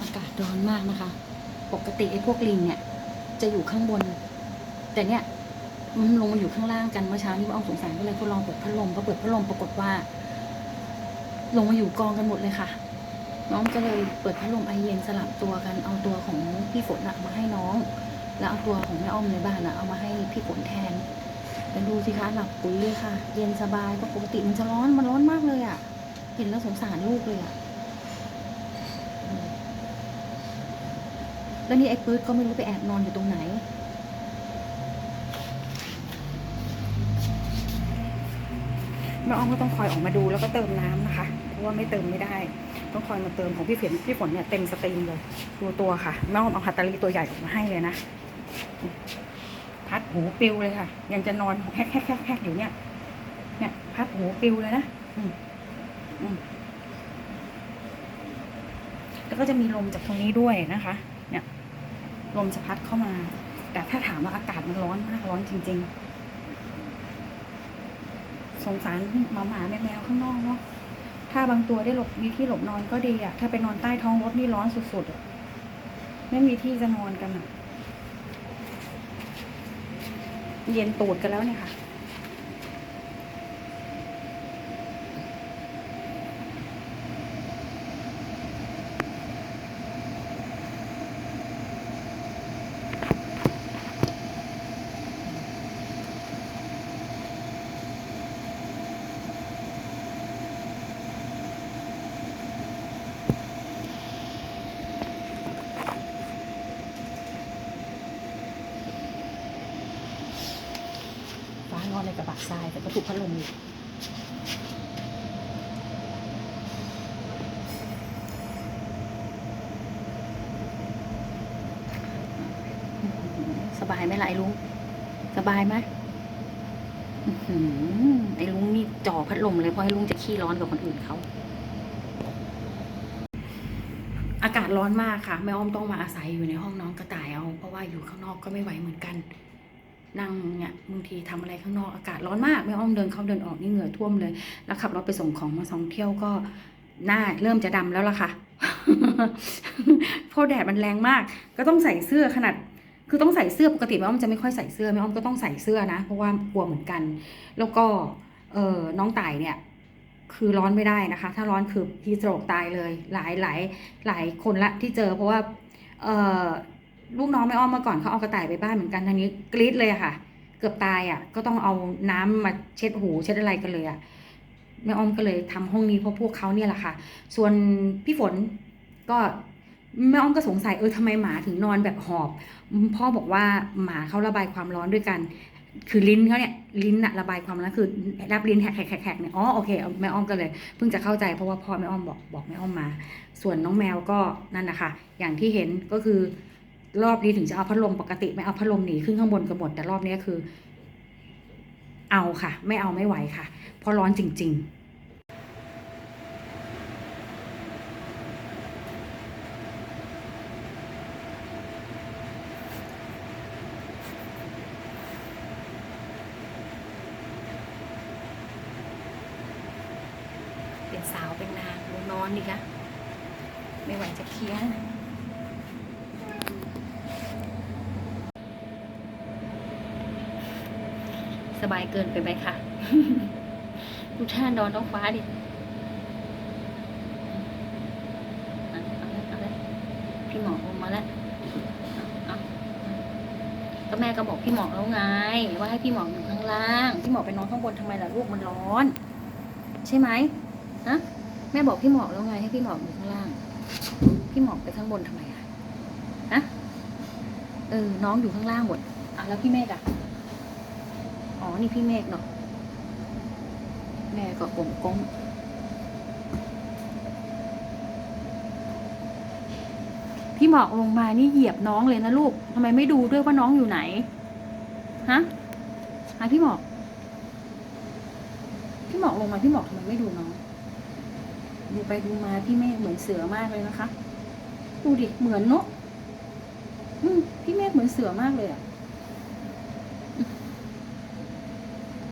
อากาศร้อนมากนะคะ ปกติไอ้พวกลิงเนี่ย จะอยู่ข้างบน แต่เนี่ยมันลงมาอยู่ข้างล่างกันเมื่อเช้านี้ว่าเอาสงสารก็เลยทดลองเปิดพัดลมพอเปิดพัดลมปรากฏว่า ลงมาอยู่กองกันหมดเลยค่ะ น้องก็เลยเปิดพัดลมไอเย็นสลับตัวกันเอาตัวของพี่ฝนอะมาให้น้อง แล้วเอาตัวของแม่อ้อมในบ้านอะเอามาให้พี่ฝนแทน แล้วดูสิคะหลับปุ๋ยเลยค่ะ เย็นสบายปกติมันจะร้อนมันร้อนมากเลยอะเห็นแล้วสงสารลูกเลยอะอืมแล้วนี่ไอ้ปื๊ดก็ไม่รู้ไปแอบนอนอยู่ตรงไหน แม่อ้อมก็ต้องคอยออกมาดูแล้วก็เติมน้ำนะคะ เพราะว่าไม่เติมไม่ได้ ต้องคอยมาเติมของพี่ฝนพี่ฝนเนี่ยเต็มสตรีมเลย ดูตัวค่ะ แม่อ้อมเอาฮัตตาลีตัวใหญ่ออกมาให้เลยนะ พัดหูปิวเลยค่ะ ยังจะนอนแฮกแฮกแฮกแฮกอยู่เนี่ย เนี่ย พัดหูปิวเลยนะอืมอืมแล้วก็จะมีลมจากตรงนี้ด้วยนะคะ เนี่ย ลมจะพัดเข้ามา แต่ถ้าถามว่าอากาศมันร้อนมากร้อนจริง ๆ สงสารหมาหมาแมวแมวข้างนอกเนาะถ้าบางตัวได้หลบมีที่หลบนอนก็ดีอะถ้าไปนอนใต้ท้องรถนี่ร้อนสุดๆไม่มีที่จะนอนกันอะ เย็นตูดกันแล้วเนี่ยค่ะ นอนในกระบะทราย แต่ก็ถูกพัดลมอยู่สบายไหมล่ะไอ้ลุง สบายไหมไอ้ลุงนี่จ่อพัดลมเลยเพราะไอ้ลุงจะขี้ร้อนกว่าคนอื่นเขา อากาศร้อนมากค่ะ แม่อ้อมต้องมาอาศัยอยู่ในห้องน้องกระต่ายเอา เพราะว่าอยู่ข้างนอกก็ไม่ไหวเหมือนกัน นั่งเนี่ยบางทีทำอะไรข้างนอกอากาศร้อนมากแม่อ้อมเดินเข้าเดินออกนี่เหงื่อท่วมเลย แล้วขับรถไปส่งของมาสองเที่ยวก็หน้าเริ่มจะดำแล้วล่ะค่ะเพราะแดดมันแรงมาก ก็ต้องใส่เสื้อขนาด คือต้องใส่เสื้อปกติแม่อ้อมจะไม่ค่อยใส่เสื้อแม่อ้อมก็ต้องใส่เสื้อนะ เพราะว่ากลัวเหมือนกัน แล้วก็เออน้องต่ายเนี่ยคือร้อนไม่ได้นะคะ ถ้าร้อนคือฮีสโตรกตายเลย หลายหลายหลายคนละที่เจอเพราะว่าเออ ลูกน้องแม่อ้อมเมื่อก่อนเขาเอากระต่ายไปบ้านเหมือนกันทางนี้กรี๊ดเลยค่ะ เกือบตายอะ ก็ต้องเอาน้ำมาเช็ดหูเช็ดอะไรกันเลยอะแม่อ้อมก็เลยทำห้องนี้เพราะพวกเขาเนี่ยแหละค่ะ ส่วนพี่ฝนก็แม่อ้อมก็สงสัยเออทำไมหมาถึงนอนแบบหอบ พ่อบอกว่าหมาเขาระบายความร้อนด้วยกัน คือลิ้นเขาเนี่ยลิ้นอะระบายความร้อนคือรับลิ้นแหกแหกแหกแหกเนี่ยอ๋อโอเคแม่อ้อมก็เลย เพิ่งจะเข้าใจเพราะว่าพ่อแม่อ้อมบอกบอกแม่อ้อมมา ส่วนน้องแมวก็นั่นนะคะอย่างที่เห็นก็คือ รอบนี้ถึงจะเอาพัดลมปกติไม่เอาพัดลมหนีขึ้นข้างบนกันหมดแต่รอบนี้คือ เอาค่ะ ไม่เอาไม่ไหวค่ะ เพราะร้อนจริง ๆเป็นสาวเป็นนางนอนดีคะไม่ไหวจะเคลียร์ สบายเกินไปไหมคะดูท่านอนท้องฟ้าดิพี่หมอลงมาแล้วเอาเอาก็แม่ก็บอกพี่หมอแล้วไง ว่าให้พี่หมออยู่ข้างล่าง พี่หมอไปนอนข้างบนทำไมล่ะลูกมันร้อน ใช่ไหมฮะแม่บอกพี่หมอแล้วไง ให้พี่หมออยู่ข้างล่าง พี่หมอไปข้างบนทำไมอะฮะเออน้องอยู่ข้างล่างหมดอะแล้วพี่เมฆอะ นี่พี่เมฆเนาะแม่ก็กลมก้มพี่หมอกลงมานี่เหยียบน้องเลยนะลูกทำไมไม่ดูด้วยว่าน้องอยู่ไหน ฮะฮะพี่หมอก พี่หมอกลงมาพี่หมอกทำไมไม่ดูน้อง ดูไปดูมาพี่เมฆเหมือนเสือมากเลยนะคะ ดูดิ เหมือนเนอะพี่เมฆเหมือนเสือมากเลยอะ